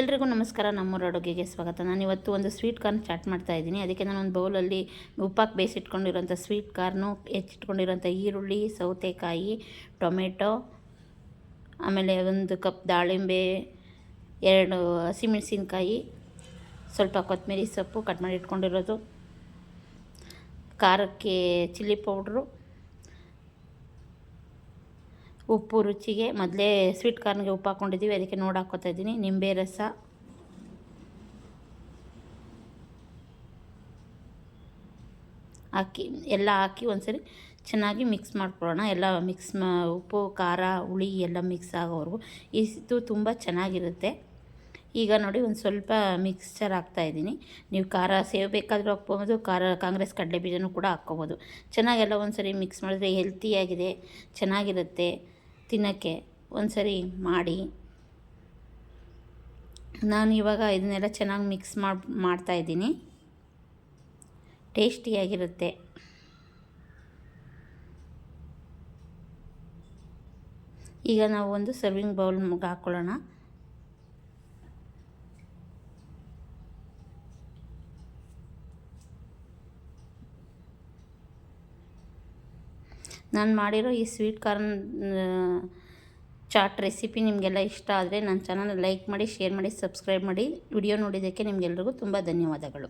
ಎಲ್ರಿಗೂ ನಮಸ್ಕಾರ, ನಮ್ಮೂರ ಅಡುಗೆಗೆ ಸ್ವಾಗತ. ನಾನು ಇವತ್ತು ಒಂದು ಸ್ವೀಟ್ ಕಾರ್ನ್ ಚಾಟ್ ಮಾಡ್ತಾ ಇದ್ದೀನಿ. ಅದಕ್ಕೆ ನಾನು ಒಂದು ಬೌಲಲ್ಲಿ ಉಪ್ಪಾಕಿ ಬೇಯಿಸಿಟ್ಕೊಂಡಿರೋಂಥ ಸ್ವೀಟ್ ಕಾರ್ನು ಹೆಚ್ಚಿಟ್ಕೊಂಡಿರೋಂಥ ಈರುಳ್ಳಿ, ಸೌತೆಕಾಯಿ, ಟೊಮೆಟೊ, ಆಮೇಲೆ ಒಂದು ಕಪ್ ದಾಳಿಂಬೆ, ಎರಡು ಹಸಿಮೆಣಸಿನ್ಕಾಯಿ, ಸ್ವಲ್ಪ ಕೊತ್ತಂಬರಿ ಸೊಪ್ಪು ಕಟ್ ಮಾಡಿ ಇಟ್ಕೊಂಡಿರೋದು. ಖಾರಕ್ಕೆ ಚಿಲ್ಲಿ ಪೌಡ್ರು ಉಪ್ಪು ರುಚಿಗೆ ಮೊದಲೇ ಸ್ವೀಟ್ ಕಾರ್ನ್ಗೆ ಉಪ್ಪು ಹಾಕ್ಕೊಂಡಿದ್ದೀವಿ ಅದಕ್ಕೆ ನೋಡಿ ಹಾಕ್ಕೊತಾ ಇದ್ದೀನಿ. ನಿಂಬೆ ರಸ. ಹಾಕಿ, ಎಲ್ಲ ಹಾಕಿ ಒಂದ್ಸರಿ ಚೆನ್ನಾಗಿ ಮಿಕ್ಸ್ ಮಾಡ್ಕೊಳ್ಳೋಣ. ಎಲ್ಲ ಮಿಕ್ಸ್ ಮಾ, ಉಪ್ಪು, ಖಾರ, ಹುಳಿ ಎಲ್ಲ ಮಿಕ್ಸ್ ಆಗೋವರೆಗೂ. ಇದು ತುಂಬ ಚೆನ್ನಾಗಿರುತ್ತೆ. ಈಗ ನೋಡಿ ಒಂದು ಸ್ವಲ್ಪ ಮಿಕ್ಸ್ಚರ್ ಹಾಕ್ತಾಯಿದ್ದೀನಿ ನೀವು ಖಾರ ಸೇವ್ ಬೇಕಾದರೂ ಹಾಕ್ಬೋದು, ಖಾರ, ಕಾಂಗ್ರೆಸ್ ಕಡಲೆ ಬೀಜನೂ ಕೂಡ ಹಾಕ್ಕೋಬೋದು. ಚೆನ್ನಾಗೆಲ್ಲ ಒಂದು ಸರಿ ಮಿಕ್ಸ್ ಮಾಡಿದ್ರೆ ಹೆಲ್ತಿಯಾಗಿದೆ ಚೆನ್ನಾಗಿರುತ್ತೆ. ತಿನ್ನೋಕ್ಕೆ ಒಂದು ಸರಿ ಮಾಡಿ. ನಾನು ಇವಾಗ ಇದನ್ನೆಲ್ಲ ಚೆನ್ನಾಗಿ ಮಿಕ್ಸ್ ಮಾಡಿ ಮಾಡ್ತಾಯಿದ್ದೀನಿ ಟೇಸ್ಟಿಯಾಗಿರುತ್ತೆ ಈಗ ನಾವು ಒಂದು ಸರ್ವಿಂಗ್ ಬೌಲ್ ಮುಗ ಹಾಕ್ಕೊಳ್ಳೋಣ ನಾನು ಮಾಡಿರೋ ಈ ಸ್ವೀಟ್ ಕಾರ್ನ್ ಚಾಟ್ ರೆಸಿಪಿ ನಿಮಗೆಲ್ಲ ಇಷ್ಟ ಆದರೆ ನನ್ನ ಚಾನಲ್ ಲೈಕ್ ಮಾಡಿ ಶೇರ್ ಮಾಡಿ ಸಬ್ಸ್ಕ್ರೈಬ್ ಮಾಡಿ. ವಿಡಿಯೋ ನೋಡಿದ್ದಕ್ಕೆ ನಿಮಗೆಲ್ರಿಗೂ ತುಂಬ ಧನ್ಯವಾದಗಳು.